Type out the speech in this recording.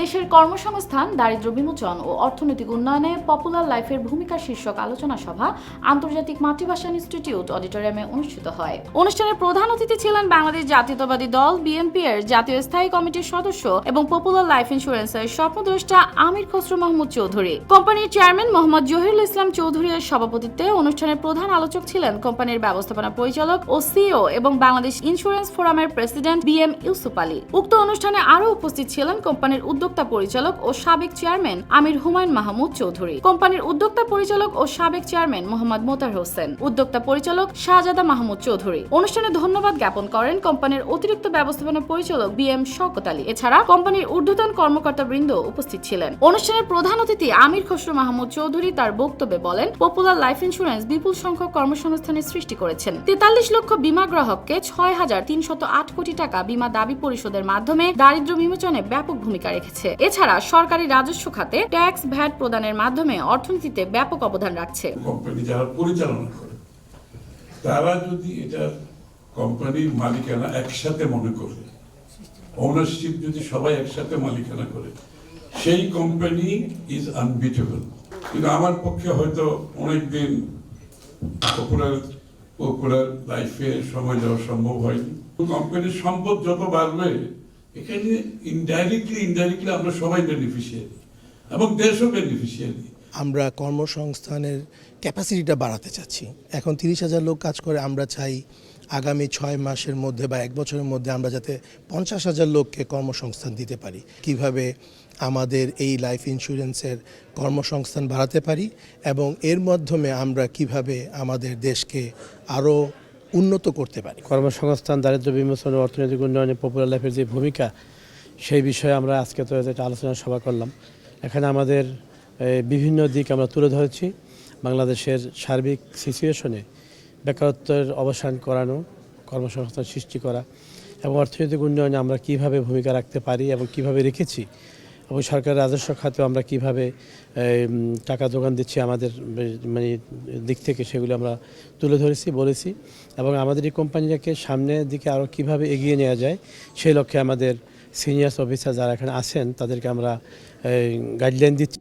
দেশের কর্মসংস্থান দারিদ্র বিমোচন ও অর্থনৈতিক উন্নয়নে পপুলার লাইফের ভূমিকা শীর্ষক আলোচনা সভা আন্তর্জাতিক মাতৃভাষা ইনস্টিটিউট অডিটোরিয়ামে অনুষ্ঠিত হয়। অনুষ্ঠানের প্রধান অতিথি ছিলেন বাংলাদেশ জাতীয়তাবাদী দল, বিএনপি এর জাতীয় স্থায়ী কমিটির সদস্য এবং পপুলার লাইফ ইন্স্যুরেন্সের স্বপ্নদ্রষ্টা আমির খসরু মাহমুদ চৌধুরী। কোম্পানির চেয়ারম্যান মোহাম্মদ জহিরুল ইসলাম চৌধুরীর সভাপতিত্বে অনুষ্ঠানের প্রধান আলোচক ছিলেন কোম্পানির ব্যবস্থাপনা পরিচালক ও সিও এবং বাংলাদেশ ইন্স্যুরেন্স ফোরামের president B M Yusuf Ali. উক্ত অনুষ্ঠানে আরও উপস্থিত ছিলেন কোম্পানির উদ্যোক্তা পরিচালক ও সাবেক চেয়ারম্যান আমির হুমায়ুন মাহমুদ চৌধুরী, কোম্পানির উদ্যোক্তা পরিচালক ও সাবেক চেয়ারম্যান মোহাম্মদ মোতার হোসেন, উদ্যোক্তা পরিচালক শাহজাদা মাহমুদ চৌধুরী। অনুষ্ঠানে ধন্যবাদ জ্ঞাপন করেন কোম্পানির অতিরিক্ত ব্যবস্থাপনা পরিচালক বি এম শওকত আলী। এছাড়া কোম্পানির ঊর্ধ্বতন কর্মকর্তা বৃন্দ উপস্থিত ছিলেন। অনুষ্ঠানের প্রধান অতিথি আমির খসরু মাহমুদ চৌধুরী তার বক্তব্যে বলেন পপুলার লাইফ ইন্স্যুরেন্স বিপুল সংখ্যক কর্মসংস্থানের সৃষ্টি করেছেন। তেতাল্লিশ লক্ষ বীমা গ্রাহককে ছয় হাজার তিনশত আট কোটি টাকা বীমা দাবি পরিশোধের মাধ্যমে দারিদ্র বিমোচনে ব্যাপক ভূমিকা রেখেছে এছাড়া সরকারি রাজস্ব খাতে ট্যাক্স ভ্যাট প্রদানের মাধ্যমে অর্থনীতিতে ব্যাপক অবদান রাখছে। কোম্পানি যারা পরিচালনা করে, তারা যদি এটা কোম্পানির মালিকানা একসাথে মনে করে ওনারশিপ যদি সবাই একসাথে মালিকানা করে, সেই কোম্পানি ইজ আনবিটেবল কিন্তু আমার পক্ষে হয়তো অনেকদিন পপুলার পপুলার লাইফে সময় দেওয়া সম্ভব হয়নি। কোম্পানির সম্পদ যত বাড়বে এখানে ইনডাইরেক্টলি ইনডাইরেক্টলি আমরা সবাই বেনিফিশিয়ারি এবং দেশও বেনিফিশিয়ারি আমরা কর্মসংস্থানের ক্যাপাসিটিটা বাড়াতে চাচ্ছি। এখন তিরিশ হাজার লোক কাজ করে, আমরা চাই আগামী ছয় মাসের মধ্যে বা এক বছরের মধ্যে আমরা যাতে পঞ্চাশ হাজার লোককে কর্মসংস্থান দিতে পারি। কীভাবে আমাদের এই লাইফ ইন্স্যুরেন্সের কর্মসংস্থান বাড়াতে পারি এবং এর মাধ্যমে আমরা কীভাবে আমাদের দেশকে আরও উন্নত করতে পারি। কর্মসংস্থান, দারিদ্র বিমোচন, অর্থনৈতিক উন্নয়নে পপুলার লাইফের যে ভূমিকা, সেই বিষয়ে আমরা আজকে তো একটা আলোচনা সভা করলাম। এখানে আমাদের বিভিন্ন দিক আমরা তুলে ধরেছি। বাংলাদেশের সার্বিক সিচুয়েশনে বেকারত্বের অবসান করানো, কর্মসংস্থান সৃষ্টি করা এবং অর্থনৈতিক উন্নয়নে আমরা কীভাবে ভূমিকা রাখতে পারি এবং কীভাবে রেখেছি এবং সরকারের রাজস্ব খাতেও আমরা কীভাবে টাকা যোগান দিচ্ছি আমাদের মানে দিক থেকে সেগুলো আমরা তুলে ধরেছি, বলেছি। এবং আমাদের এই কোম্পানিটাকে সামনের দিকে আরও কীভাবে এগিয়ে নেওয়া যায়, সেই লক্ষ্যে আমাদের সিনিয়র অফিসার যারা এখানে আছেন, তাদেরকে আমরা গাইডলাইন দিচ্ছি।